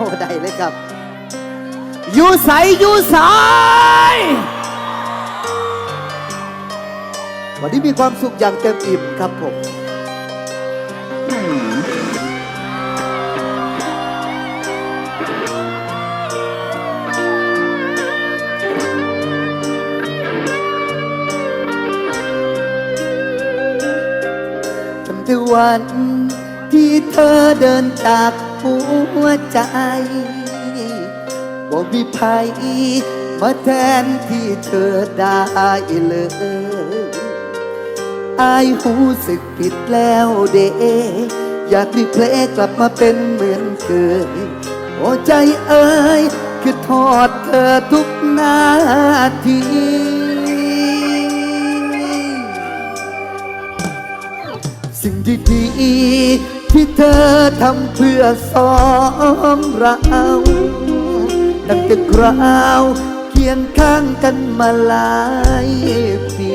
อ้ได้เลยครับอยู่ใสอยู่ใสวันนี้มีความสุขอย่างเต็มอิ่มครับผมจำแต่วันที่เธอเดินจาก หัวใจบอกมีภัยมาแทนที่เธอได้เลยอายหูสึกผิดแล้วเดอยากมีเพลงกลับมาเป็นเหมือนเคยโอ้ใจเอ้ยคือทอดเธอทุกนาทีสิ่งดีๆ ที่เธอทำเพื่อสองเราตั้งแต่คราวเคียงข้างกันมาหลายปี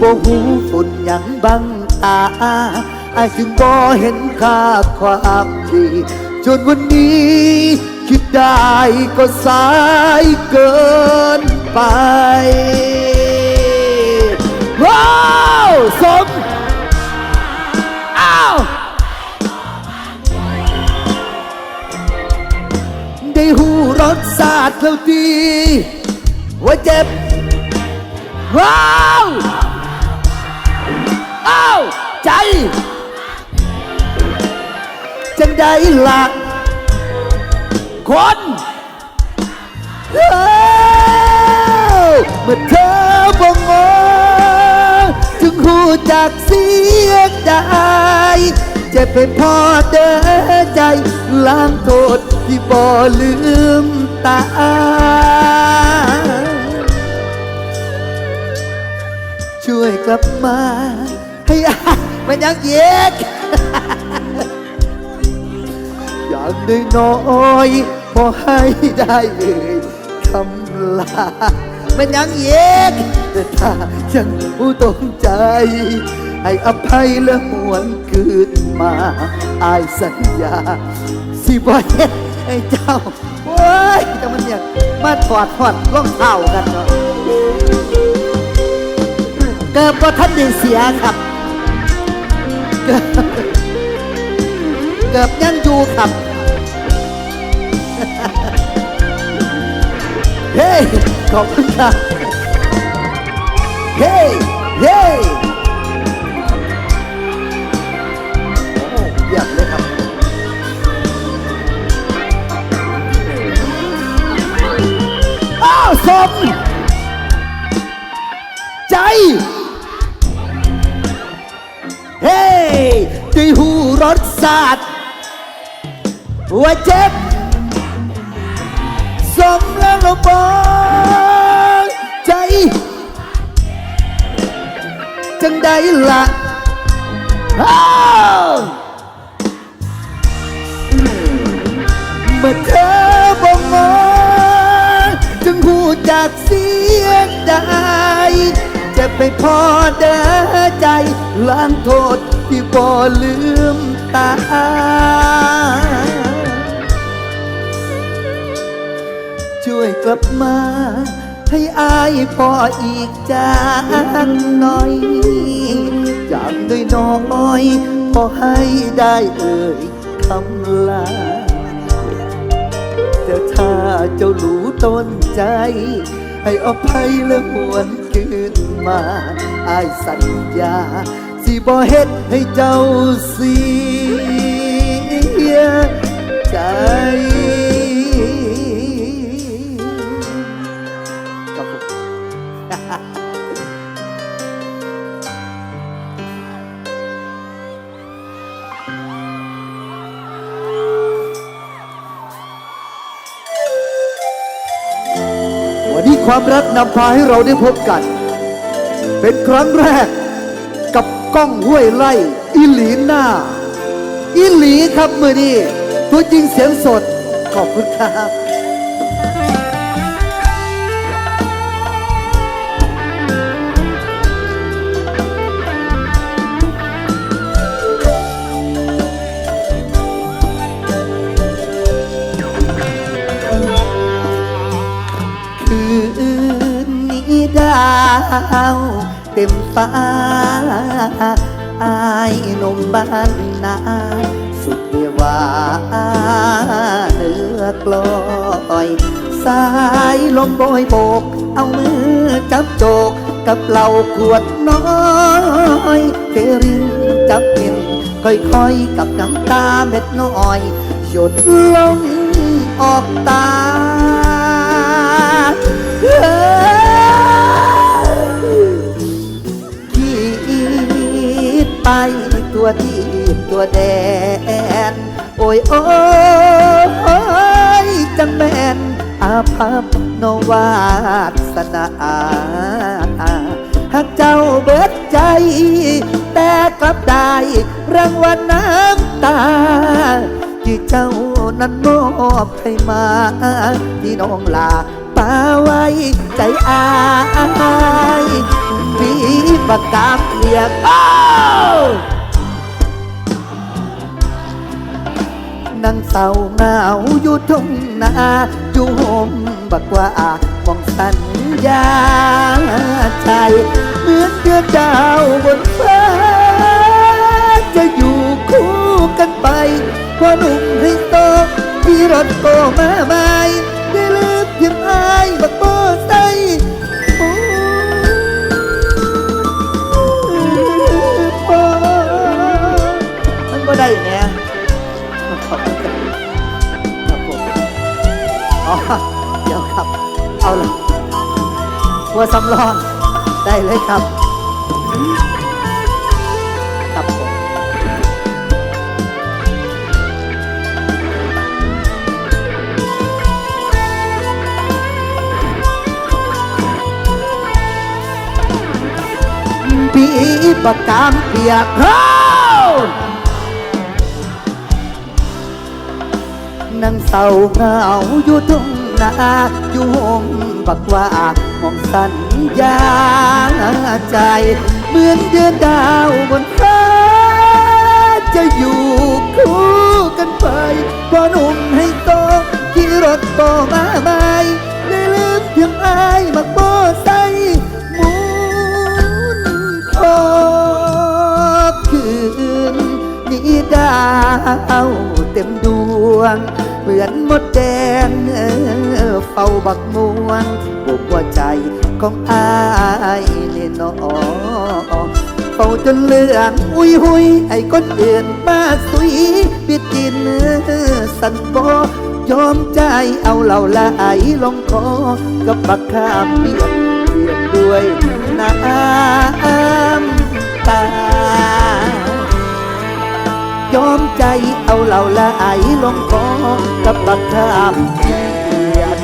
บ่หูฝุ่นหยังบังตาไอ้ายจึงบ่เห็นค่าความดีจนวันนี้คิดได้ก็สายเกินไปาติแล้วดีว่าเจ็บว้าวอ้าวใจ จังได้ละคนเมื่อเธอบอกมาถึงหูจากเสียดายเจ็บเป็นพอเดินใจล้างโทษที่บ่ลืม ตา ช่วยกลับมาให้มันยังเย็กอย่างน้อยพอให้ได้เอ่ยคำลา มันยังเย็กแต่ถ้ายังผู้ตรงใจ ให้อภัยและหวนคืนมาอายสัญญา สิบ่เฮ็ดให้เจ้าโอ้ย แต่มันอยากมาถอดถอดรองเท้ากันเนาะเกิดว่ท่านได้เสียครับ เกิดยังอยู่ครับ เฮ้ยขอบคุณครับ เฮ้ยเฮ้ สม ใจ เฮ้ด้วยหูรสชาติหัวเจ็บ สมแล้วเราบอกใจ จังได้ละอ้ากเสียงได้จะไปพอเด้อใจล้างโทษที่บ่ลืมตา ช่วยกลับมา ให้อายพออีกจางหน่อยอย่างด้วยน้อยพอให้ได้เอ่ยคำลา แต่ถ้าเจ้ารู้ต้นใจ ให้อภัยและหวนคืนมาอายสัญญา สิบ่เฮ็ดให้เจ้าเสียใจ ความรักนำพาให้เราได้พบกัน เป็นครั้งแรกกับก้องห้วยไล่อิหลีหน้า อิหลีครับมือนี้ตัวจริงเสียงสดขอบคุณครับาวเต็มฟ้า อายนมบ้านนาสุดเยวาเนื้อกลอย สายลมโบยโบก เอามือจับโจก กับเหล่าขวดน้อยเทรินจับกินค่อยๆ กับน้ำตาเม็ดน้อย หยดลงออกตา ตัวแดน โอ้ยโอ้ยจังแมนอาภัพโนวาสนาหากเจ้าเบิดใจ แต่กลับได้รางวัลน้ำตา ที่เจ้านั้นมอบให้มาที่น้องลาป้าไว้ใจอายมีปากกาเรียกอ้าว นั่งเศร้าเหงาอยู่ทุ่งนาอยู่ห่มบักว่ามองสัญญาใจเหมือนเดือนดาวบนฟ้า จะอยู่คู่กันไปพอหนุ่มให้โตที่รถโตมาใหม่ได้ลืมเพียงอายบักโบใส อ๋อเดี๋ยวครับ เอาละหัวสำรองได้เลยครับ ครับผมปีปากกามเปียกเฮ้ นั่งเศร้าเหงาอยู่ทุ่งนาอยู่ห้องบักว่ามองสัญญาใจ เหมือนเดือนดาวบนฟ้า จะอยู่คู่กันไปพอหนุ่มให้โตขี่รถโตมาใหม่ได้ลืมเพียงอายมาโบใสหมุนพบคืนนี้ดาวเต็มดวง เหมือนมดแดงเฝ้าบักม่วงบวกหัวใจของอายนี่นอเฝ้าจนเลืองอุ้ยหุยไอ้คนอื่นมาสุยปิดกินสันบยอมใจเอาเหล่าละไอลงคอกับบักขามเปียกเปียกด้วยน้ำตายอมใจเอาเหล่าละไอลงคอ กับบักข้ามเปียน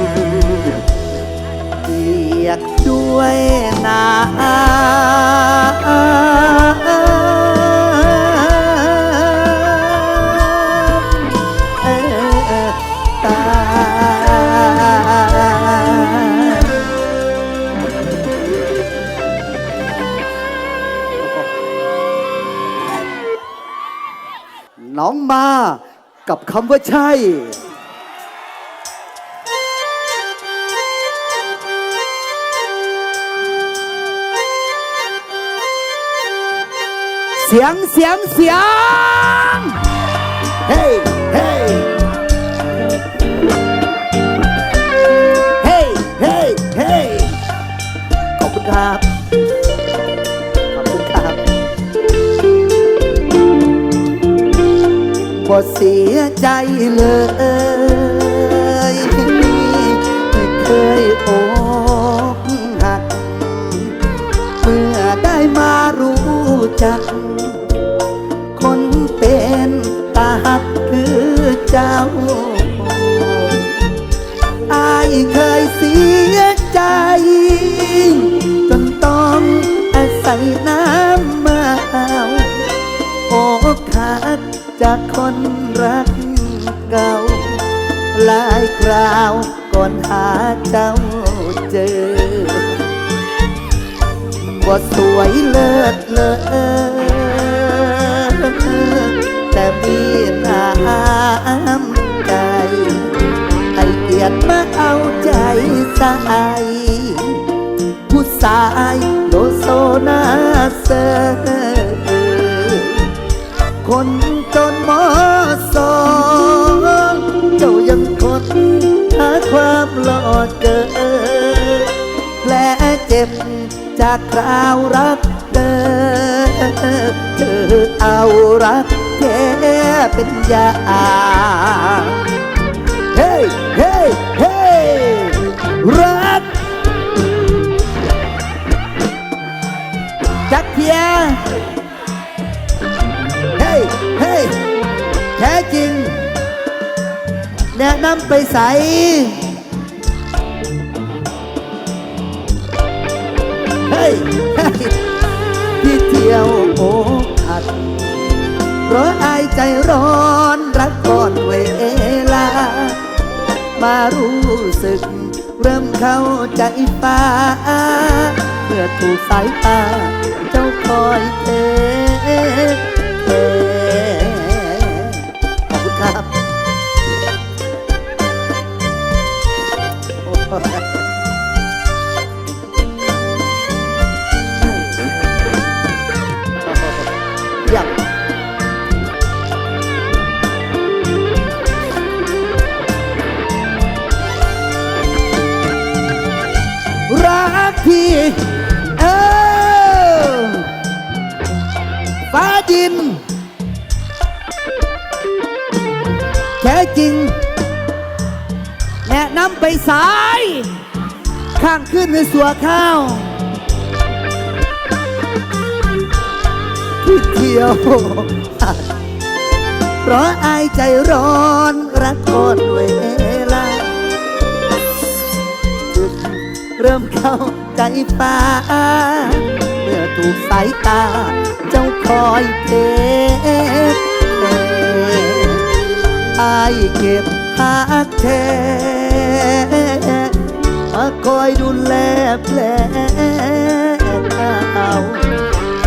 เรียกด้วยนา กับคำว่าใช่ เสียงเสียงเสียง เฮ้เเสียใจเลยไม่เคยอกหัก เมื่อได้มารู้จัก คนเป็นตาหักคือเจ้า จากคนรักเก่าหลายคราวก่อนหาเจ้าเจอว่าสวยเลิศเลอแต่มีน้ำใจให้เกียรติมาเอาใจใส่ผู้สายโลโซนาเซอ คนจนมอสองเจ้ายังคนหาความหล่อเจอแผลเจ็บจากคราวรักเดิมเธอเอารักแท้เป็นยาเฮ้เฮ้เฮ้รักจักเทีย จริง แนะนำไปใส่เฮ้ยเฮ้ยที่เที่ยวโอ้อัดเพราะอายใจร้อนรักก่อนเวลา มารู้สึก เริ่มเข้าใจฟ้าเมื่อถูกสายตา เจ้าคอยเทเข้างขึ้นในสัวข้าวที่เที่ยวเพราะอายใจร้อนรักก่อนเวลาจุดเริ่มเข้าใจฟ้าเมื่อถูกสายตา เจ้าคอยเทอายเก็บหักแท้ มาคอยดูแลแผลเอา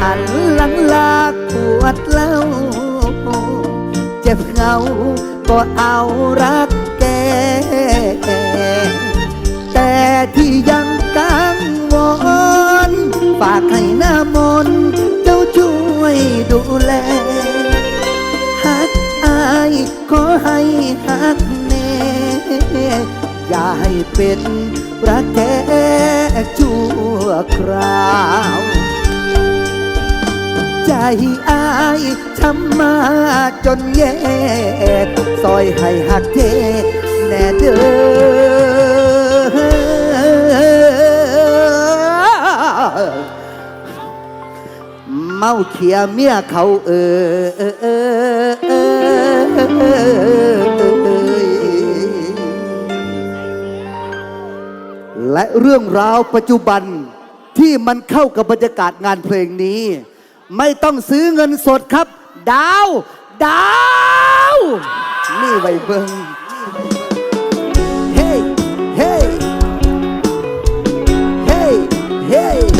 หันหลังลากปวดเล่า เจ็บเหงาก็เอารักแก แต่ที่ยังกังวลฝากให้หน้ามนเจ้าช่วยดูแลหักอายขอให้หักแน่อย่าให้เป็น รักแท้ชั่วคราว ใจอายช้ำมาจนแย่ซอยให้หักเทแน่เด้อเมาเขียเมียเขาเออ และเรื่องราวปัจจุบันที่มันเข้ากับบรรยากาศงานเพลงนี้ ไม่ต้องซื้อเงินสดครับ ดาว ดาว นี่ไวเบิงเฮ้ เฮ้ เฮ้ เฮ้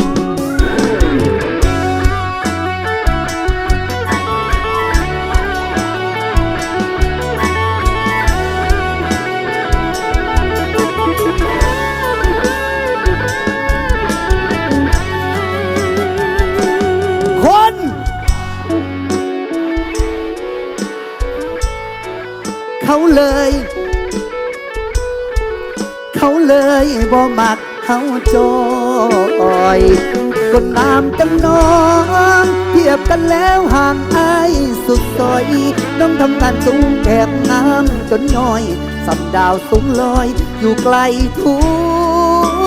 เขาเลย เขาเลยบ่มักเขาจอยคนงามจังน้องเทียบกันแล้วห่างอายสุดซอยน้องทำงานสูงแก็บงามจนน้อยสับดาวสูงลอย อยู่ไกลทุ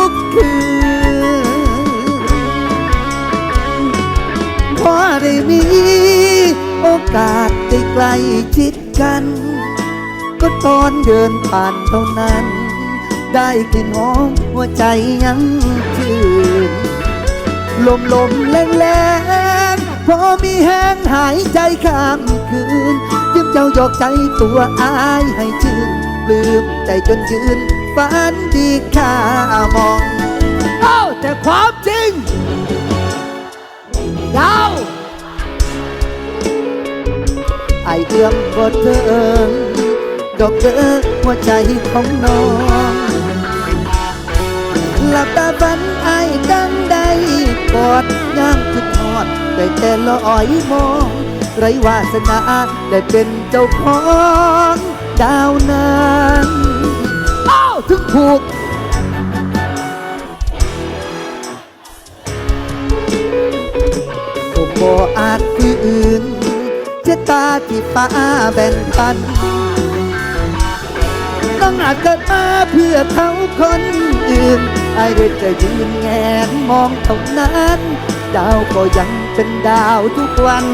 กคืนพอได้มีโอกาสได้ใกล้ชิดกัน ก็ตอนเดินผ่านเท่านั้น ได้กลิ่นหอมหัวใจยังชื่นลมลมแรงแรงพอมีแห้งหายใจข้ามคืนยิ้มเจ้าหยอกใจตัวอายให้ชื่นปลื้มใจจนยืนฝันดีข้ามองเอ้าแต่ความจริงดาวไอเอื้อมบดเถิง ดอกเด้อหัวใจของน้องหลับตาฝันอายดังใดกอดย่างคือทอด ได้แต่ลอยมอง ไรวาสนาได้เป็นเจ้าของดาวนางอ้าวถึงผูกก็บ่อาจคืออื่นเจตาที่ฟ้าแบ่งปัน ต้องอาจเกิดมาเพื่อเขาคนอื่นไอเด็กจะยืนแงนมองเท่านั้น ดาวก็ยังเป็นดาวทุกวัน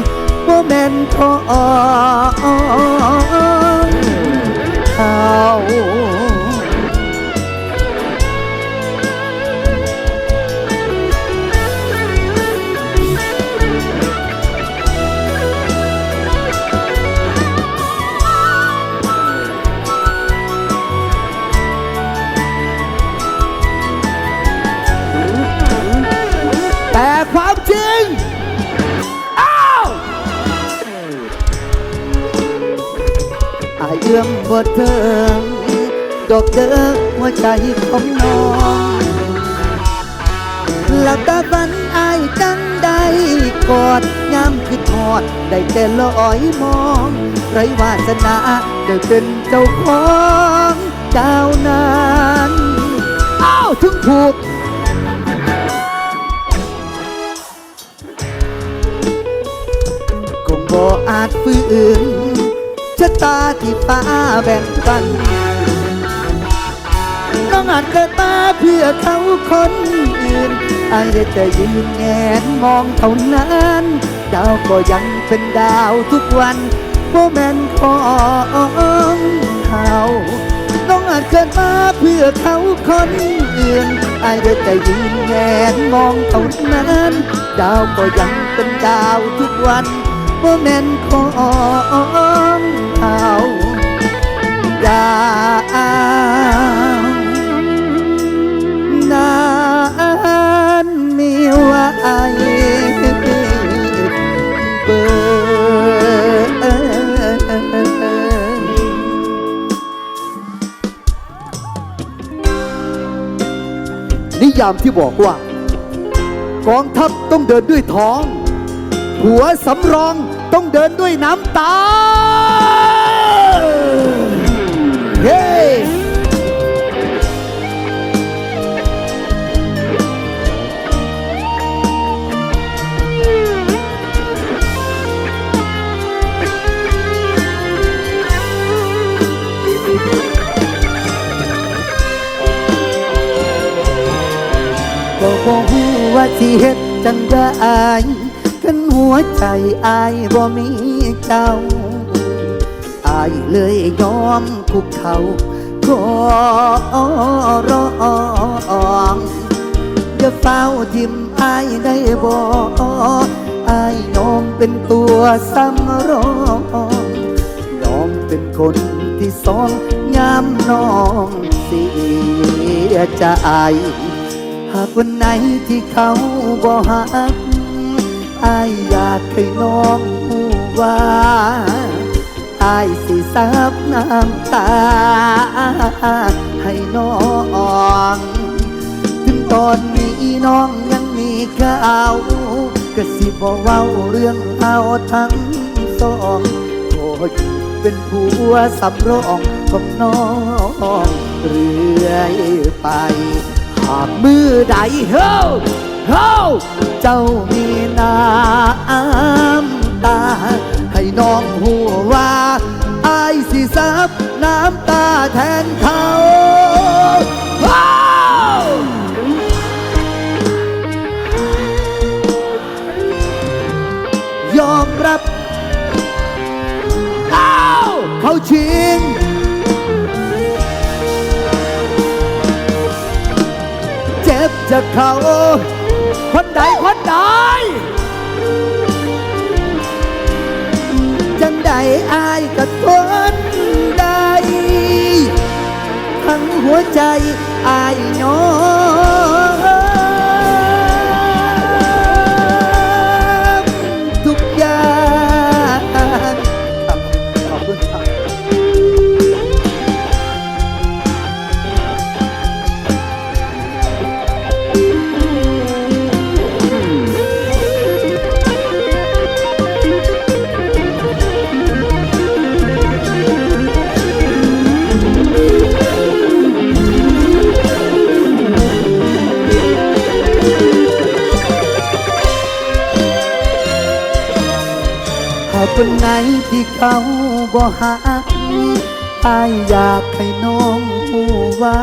ว่าแม่นของเขา เอื้อมบ่เทิงดอกเดิมหัวใจของน้องหลับตาฝันอายจังได้กอดย้ำคือทอด ได้แต่ลอยมอง ไรวาสนาได้เป็นเจ้าของดาวนานอ้าวถึงถูกคงบ่อาจฝืน ตาที่ฟ้าแบ่งปัน น้องอาจเกิดมาเพื่อเขาคนอื่นอายได้แต่ยืนแงนมองเท่านั้น ดาวก็ยังเป็นดาวทุกวันโมแมนของเขาน้องอาจเกิดมาเพื่อเขาคนอื่นอายได้แต่ยืนแงนมองเท่านั้น ดาวก็ยังเป็นดาวทุกวันโมแมนของ ดาวนั้นมีไว้เบอนิยามที่บอกว่า กองทัพต้องเดินด้วยท้อง หัวสำรองต้องเดินด้วยน้ำตา เฮ้ก็บ่ฮู้ว่าสิเฮ็ดจังได้กันหัวใจอายบ่มีเจ้าายเลยยอมคุกเขาขอร้องอย่าเฝ้าทิมอายได้บ่อายยอมเป็นตัวสำรองยอมเป็นคนที่สองยามน้องเสียใจหากวันไหนที่เขาบ่หักอายอยากให้น้องว่า อายสิซับน้ำตา ให้น้องถึงตอนนี้น้องยังมีข่าวก็สิบอกเว้าเรื่องเอาทั้งสองโอ้ยเป็นผัวสำรองของน้องเรื่อยไป หากมือใดเฮ้าเฮ้าเจ้ามีน้ำตา น้องหัวว่าอายสิซับน้ำตาแทนเขายอมรับเขาชิงเจ็บจากเขา คนใดคนใด อายก็ทนได้ ทั้งหัวใจอายน้อย คนไหนที่เขาบ่หักอายอยากให้น้องหูว่า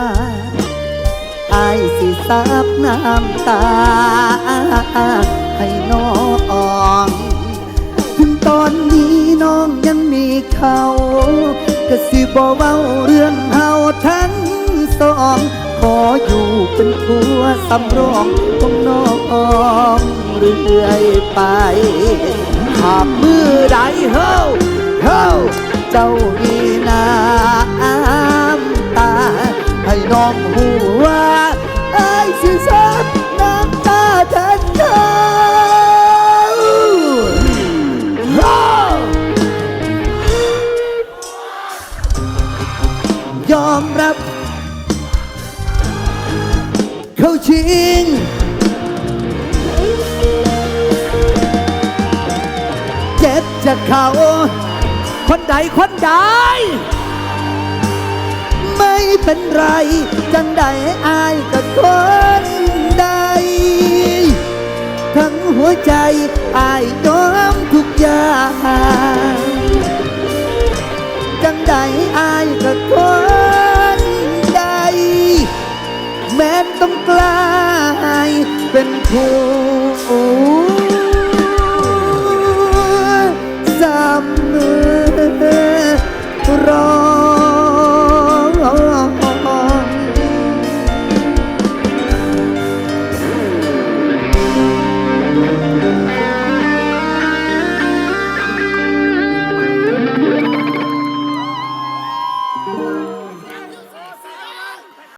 อายสิซับน้ำตา ให้น้องถึงตอนนี้น้องยังมีเขาก็สิบ่เว้าเรื่องเฮาทั้งสอง ขออยู่เป็นผัวสำรองของน้องเรื่อยไป หากมือใดเฮาเฮาเจ้ามีน้ำตาให้น้องหูว่า เขา คนใดคนใด ไม่เป็นไร จังใดอายกับคนใด ทั้งหัวใจอายยอมทุกอย่างจังใดอายกับคนใด แม้นต้องกลายเป็นผู้